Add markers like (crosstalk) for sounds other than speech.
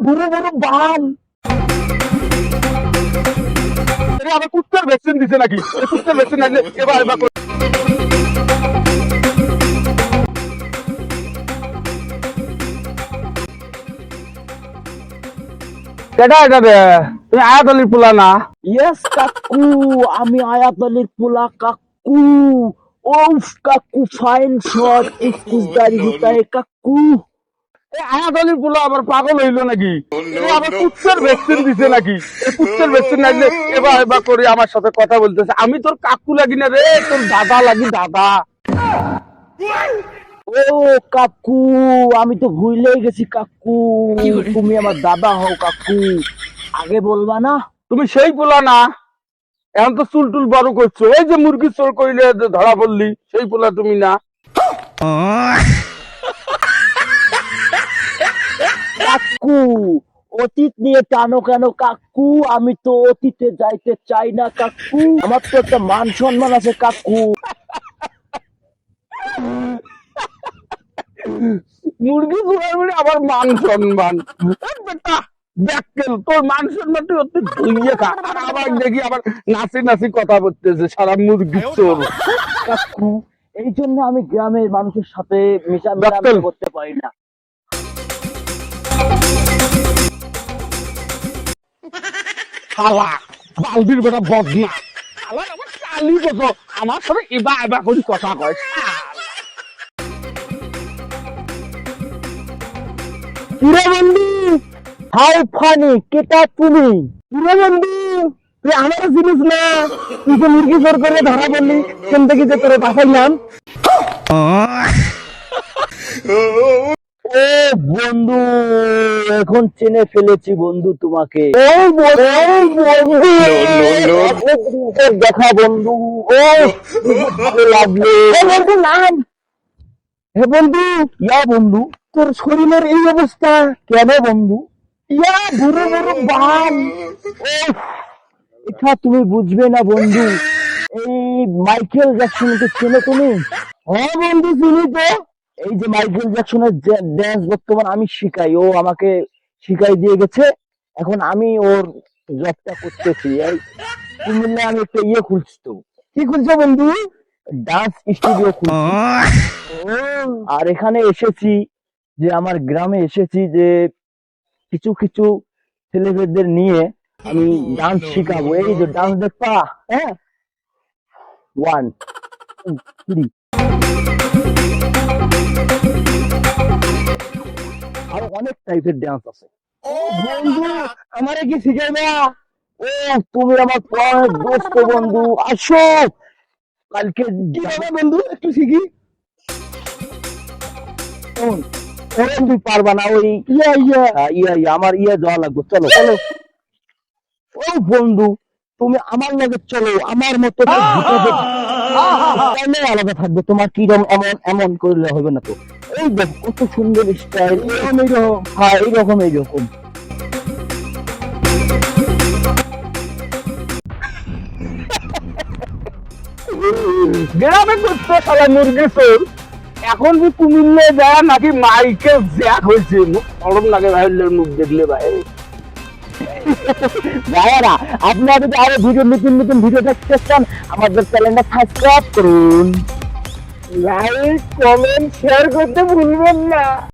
ভুরু ভুরু বাম আবার কুত্তার ভ্যাকসিন দিছে নাকি কুত্তার ভ্যাকসিন আনলে এবার এবার কেটা এটা রে তুমি আয়াত আলীর পোলা না ইয়েস কাকু আমি আয়াত আলীর পোলা কাকু ওফ কাকু ফাইন শট ইফ কুজদারি হুতা কাকু আবার পাগল হইল নাকি? এটা আবার কুত্তার ভ্যাকসিন দিছে নাকি? এই ভ্যাকসিন আসলে এবার এবার করে আমার সাথে কথা বলতেছে। আমি তোর কাকু লাগি না রে তোর দাদা লাগি দাদা। ও কাকু আমি তো ভুলেই গেছি কাকু। তুমি আমার দাদা হও কাকু। আগে বলবা না? তুমি সেই পোলা না? এখন তো চুল টুল বড় করছ। এই যে মুরগি চোর কইলে যে ধরা পড়লি সেই পোলা তুমি না। কাকু অতীত নিয়ে টানো কেন কাকু? আমি তো অতীতে যাইতে চাই না কাকু। আমার তো একটা মান সম্মান আছে কাকু। মুরগি আবার মান সম্মান। বেটা দেখকেল তোর মান সম্মান তুই অতি ধুইয়ে খা। আবার দেখি আবার নাচি নাচি কথা বলতেছে সারা মুরগি চোর। কাকু এই জন্য আমি গ্রামের মানুষের সাথে মিশা ডাক্তার। করতে পারি না। শালা বালদির বেটা বদনা। শালা আমার কালি কত আমার সাথে এবা এবা করে কথা কয়। কিরে বন্ধু হাউ ফানি কেটা তুমি? কিরে বন্ধু তুই আমার জিনিস না। তুই যে মুরগি জোর করে ধরা বললি সেন থেকে যে করে পাঠাইলাম ও বন্ধু এখন চেনে ফেলেছি বন্ধু তোমাকে। দেখা বন্ধু। ও লাগল। বন্ধু নাম। হে বন্ধু ইয়া বন্ধু তোর শরীরের এই অবস্থা কেন বন্ধু? ইয়া বুড়ো বুড়ো ওফ, এটা তুমি বুঝবে না বন্ধু। এই মাইকেল জ্যাকসনকে চেনো তুমি? হ্যাঁ বন্ধু চিনি তো। এই যে মাইকেল জ্যাকসনের ড্যান্স বর্তমান আমি শিখাই, ও আমাকে শিখাই দিয়ে গেছে। এখন আমি ওর জবটা করতেছি। আমি একটা ইয়ে খুলছি তো। কি খুলছো বন্ধু? ডান্স স্টুডিও আর এখানে এসেছি যে আমার গ্রামে এসেছি যে কিছু কিছু ছেলেমেয়েদের নিয়ে আমি ডান্স শিখাবো। এই যে ডান্স দেখবা হ্যাঁ? ওয়ান থ্রি আর অনেক টাইপের ডান্স আছে। বন্ধু আমারে কি ও তুমি আমার প্রাণের দোস্ত বন্ধু আসো। কালকে কীভাবে বন্ধু একটু শিখি। শোন, ওরকম তুই পারবা না ওই ইয়া ইয়া ইয়া ইয়া আমার ইয়া যাওয়া লাগবে চলো চলো। ও বন্ধু তুমি আমার লগে চলো আমার মতো আলাদা থাকবে, তোমার এমন এমন করলে হবে না তো। এই কত সুন্দর স্টাইল এরকম এইরকম হ্যাঁ এইরকম এইরকম গ্রামে মুরগি এখন যে কুমিল্লে যায়, নাকি মাইকে জ্যাক হয়েছে। মুখ গরম লাগে ভাইলের মুখ দেখলে ভাই (laughs) ভাইয়ারা, আপনারা যদি আরও ভিডিও, নতুন নতুন ভিডিও দেখতে চান, আমাদের চ্যানেলটা সাবস্ক্রাইব করুন। লাইক কমেন্ট শেয়ার করতে ভুলবেন না।